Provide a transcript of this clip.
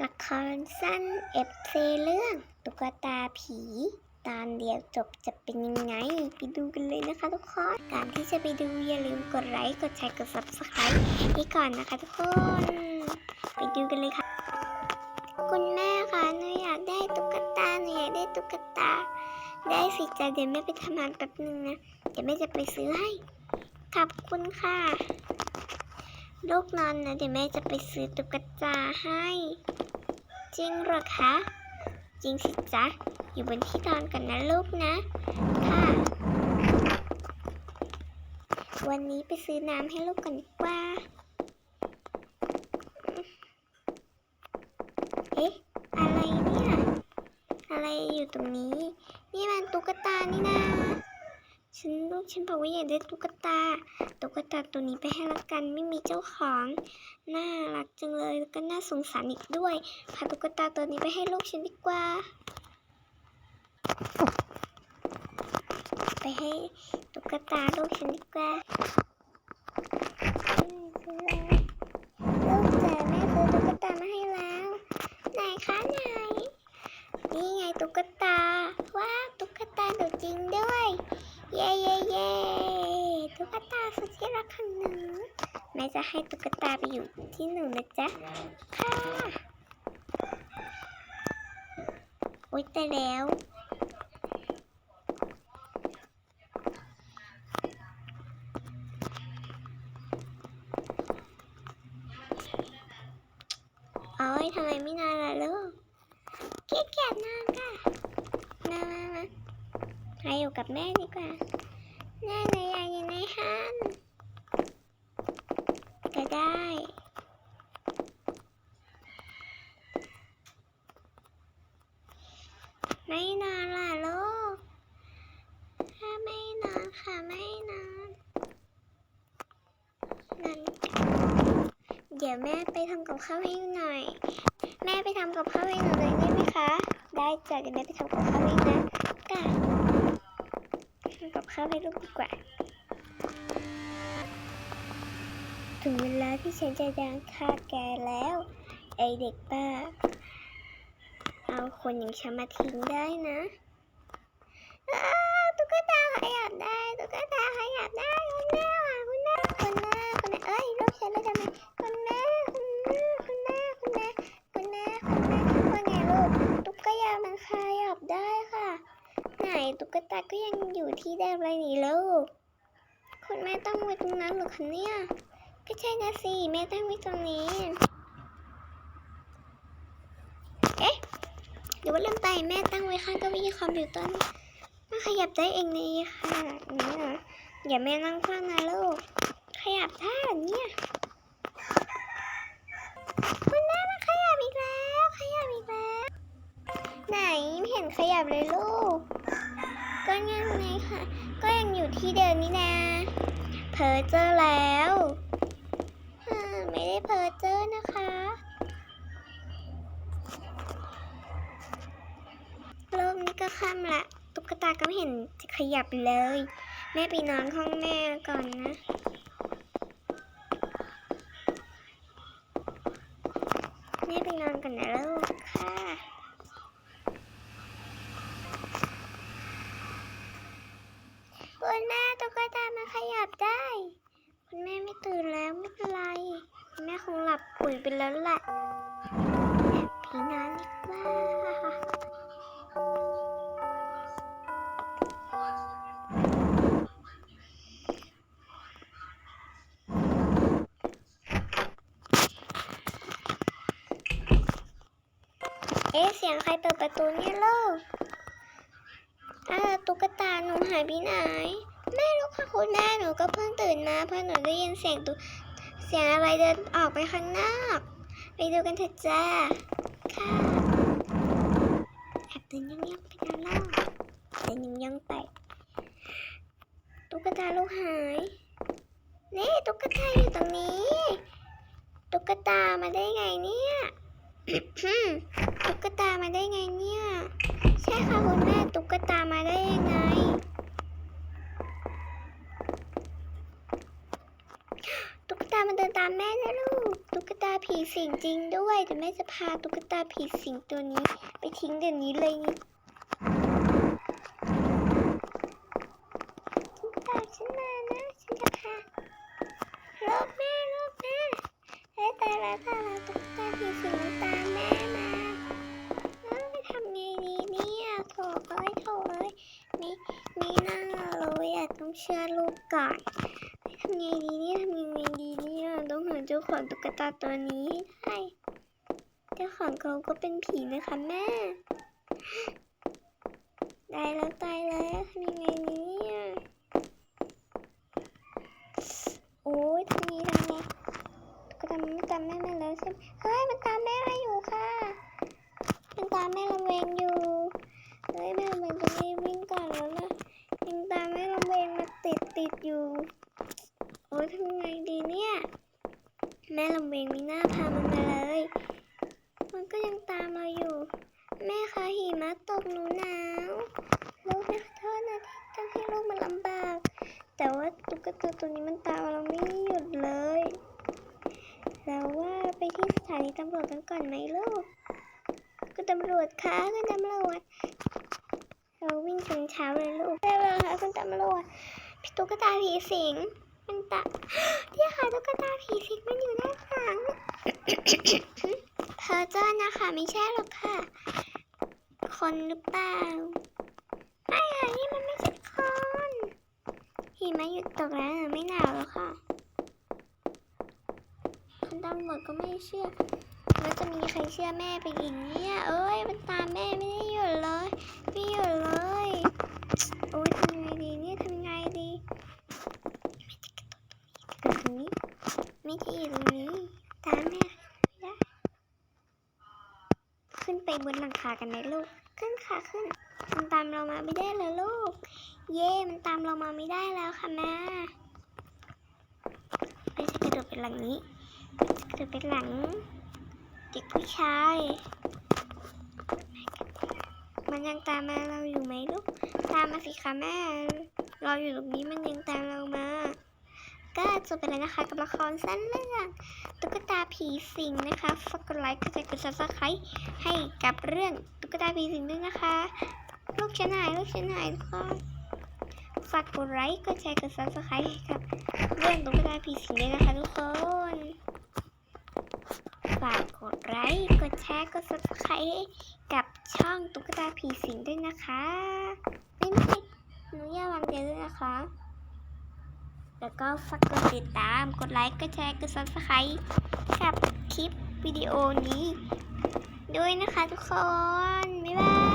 ละครสั้นเอฟซีเรื่องตุ๊กตาผี ตอนเดียวจบจะเป็นยังไง ไปดูกันเลยนะคะทุกคนก่อนที่จะไปดูอย่าลืมกดไลค์กดแชร์กด subscribe ให้ก่อนนะคะทุกคน ไปดูกันเลยค่ะ คุณแม่คะหนูอยากได้ตุ๊กตาหนูอยากได้ตุ๊กตา ได้สิจ้ะเดี๋ยวแม่ไปทำงานแป๊บนึงนะเดี๋ยวแม่จะไปซื้อให้ขอบคุณค่ะ ลูกนอนนะเดี๋ยวแม่จะไปซื้อตุ๊กตาให้ จริงหรอคะ จริงสิจ๊ะ อยู่บนที่นอนกันนะลูกนะ ค่ะ วันนี้ไปซื้อน้ำให้ลูกก่อนดีกว่า เอ๊ะ อะไรเนี่ย อะไรอยู่ตรงนี้ นี่มันตุ๊กตานี่นะ ฉันลูกฉันบอกว่าอยากได้ตุ๊กตา ตุ๊กตาตัวนี้ไปให้ละกันไม่มีเจ้าของ น่ารักจังเลยแล้วก็น่าสงสารอีกด้วย พาตุ๊กตาตัวนี้ไปให้ลูกฉันดีกว่า ไปให้ตุ๊กตาลูกฉันดีกว่าลูกจ๋าแม่ซื้อตุ๊กตามาให้แล้วไหนคะไหนนี่ไงตุ๊กตาว้าตุ๊กตาดูจริงด้วย เย้เย้เย้ตุ๊กตาสุดที่รักของหนูแม่จะให้ตุ๊กตาไปอยู่ที่หนูนะจ๊ะค่ะอุ๊ยแต่แล้วโอ้ยทำไมไม่นอนล่ะลูกขี้เกียจนอนค่ะมามามามาอยู่กับแม่ดีกว่าแม่หนอยากอยู่ในห้าง ได้ ไม่นอนล่ะลูก ถ้าไม่นอนค่ะไม่นอนนั่นเดี๋ยวแม่ไปทำกับข้าวให้หน่อย แม่ไปทำกับข้าวให้หนูเลยได้ไหมคะ ได้จ้ะเดี๋ยวแม่ไปทำกับข้าวให้นะก้าทำกับข้าวให้ลูกดีกว่า ถึงเวลาที่ฉันจะดังฆ่าแกแล้ว ไอเด็กบ้า เอาคนอย่างฉันมาทิ้งได้นะตุ๊กตาขยับได้ตุ๊กตาขยับได้คุณแม่คุณแม่คุณแม่คุณแม่เอ้ยลูกฉันแล้วทำไมคุณแม่คุณแม่คุณแม่คุณแม่คุณแม่คุณแม่ว่าไงลูกตุ๊กตามันขยับได้ค่ะ ไหนตุ๊กตาก็ยังอยู่ที่เดิมเลยนี่ลูกคุณแม่ต้องไว้ตรงนั้นหรอคะเนี่ย ก็ใช่นะสิแม่ตั้งไว้ตรงนี้ เอ๊ะหรือว่าลืมไปแม่ตั้งไว้ข้างเก้าอี้คอมพิวเตอร์มันขยับได้เองนี่ค่ะนี่นะอย่าแม่นั่งคว่ำนะลูก ขยับได้เนี่ยคุณแม่มันขยับอีกแล้ว ขยับอีกแล้ว ไหนไม่เห็นขยับเลยลูก ก็ยังไงค่ะ ก็ยังอยู่ที่เดิมนี่นะเพอเจอแล้ว ไม่ได้เพอเจอนะคะ โลกนี้ก็ค่ำละตุ๊กตาก็ไม่เห็นจะขยับเลย แม่ไปนอนห้องแม่ก่อนนะแม่ไปนอนก่อนนะลูกค่ะคุณแม่ตุ๊กตามันขยับได้ คุณแม่ไม่ตื่นแล้วไม่ คงหลับปุ๋ยไปแล้วแหละพี่นอนดีกว่าเอ๊ะเสียงใครเปิดประตูเนี่ยลูกอ่าตุ๊กตาหนูหายไปไหน แม่รู้ค่ะคุณแม่หนูก็เพิ่งตื่นมาเพราะหนูได้ยินเสียงตุเสียงอะไรเดินออกไปข้างนอก ไปดูกันเถอะจ้า ค่ะแอบเดินย่องๆไปด้านล่างเดินย่องๆไปตุ๊กตาลูกหาย นี่ตุ๊กตาอยู่ตรงนี้ ตุ๊กตามาได้ไงเนี่ยตุ๊กตามาได้ไงเนี่ย ใช่ค่ะคุณแม่ตุ๊กตามาได้ยังไง ตุ๊กตามันเดินตาแม่นะลูก ตุ๊กตาผีสิงจริงด้วยแต่แม่จะพาตุ๊กตาผีสิงตัวนี้ ไปทิ้งเดี๋ยวนี้เลยนี่ตุ๊กตาฉันมานะ ฉันจะพาโลกแม่โลกแม่เฮ้ยตายแล้วตายแล้วตุ๊กตาผีสิงตามแม่มาแล้วไปทำไงดีเนี่ยโถเอ้ยโถเอ้ยมีมีหน้าเลยอะต้องเชื่อลูกก่อนำไงดีเนี่ยทำยังไงดีเนี่ยต้องหาเจ้าของตุ๊กตาตัวนี้ให้เจ้าของเขาก็เป็นผีนะคะแม่ตายแล้วตายแล้วทำยังไงดีเนี่ยโอ้ยทำไงทำไงตุ๊กตาไม่ตามแม่แล้วใช่ไหมเฮ้ยมันตามแม่มาอยู่ค่ะ มันตามแม่ลำเวงอยู่เฮ้ยแม่ลำเวงจะรีบวิ่งก่อนแล้วนะยังตามแม่ลำเวงมาติดติดอยู่ โอ้ยทำไงดีเนี่ย แม่ลำเวงมีหน้าพามันมาเลย มันก็ยังตามเราอยู่ แม่คะหิมะตกหนูหนาวลูกแม่ขอโทษนะที่ทำให้ลูกมันลำบาก แต่ว่า ตุ๊กตาตัวนี้มันตามเราไม่หยุดเลยแล้วว่าไปที่สถานีตำรวจกันก่อนไหมลูกคุณตำรวจคะคุณตำรวจ เราวิ่งถึงเช้าเลยลูกได้เลยค่ะคุณตำรวจพี่ตุ๊กตาผีสิง มันตะที่ค่ะตุ๊กตาผีสิงมันอยู่ด้านหลังเพอเจอนะคะไม่ใช่หรอกค่ะ คนหรือเปล่าไม่ค่ะนี่มันไม่ใช่คนหิ มะหยุดตกแล้วนไม่หนาวแล้วค่ะคุณตำรวจก็ไม่เชื่อแล้วจะมีใครเชื่อแม่ไปอีกเนี่ยเอ้ยมันตามแม่ไม่ได้หยุดเลยไม่หยุดเลยโอ้ยทำไงดีเนี่ยทำไงดีอยู่ตรงนี้ไม่ใช่อยู่ตรงนี้ตามแม่ขึ้นไปบนหลังคากันไหมลูก ขึ้นค่ะขึ้นมันตามเรามาไม่ได้แล้วลูก ย่มันตามเรามาไม่ได้แล้วค่ะแม่ไม่จะกระโดดไปหลังนี้จะกระโดดไปหลังเด็กผู้ชาย มันยังตามมาเราอยู่ไหมลูก ตามมาสิคะแม่ เราอยู่ตรงนี้มันยังตามเรามา ก็จบไปแล้วนะคะกับละครสั้นเรื่องตุ๊กตาผีสิงนะคะฝากกดไลค์กดแชร์กดซับสไครต์ให้กับเรื่องตุ๊กตาผีสิงด้วยนะคะลูกฉันหายลูกฉันหายทุกคน ฝากกดไลค์กดแชร์กดซับสไครต์ให้กับเรื่องตุ๊กตาผีสิงด้วยนะคะทุกคน ฝากกดไลค์กดแชร์กดซับสไครต์กับช่องตุ๊กตาผีสิงด้วยนะคะไม่ไม่หนูอย่าวางเดยวด้วยนะคะ แล้วก็ฝากกดติดตามกดไลค์กดแชร์กด subscribe กับคลิปวิดีโอนี้ ด้วยนะคะทุกคน บ๊ายบาย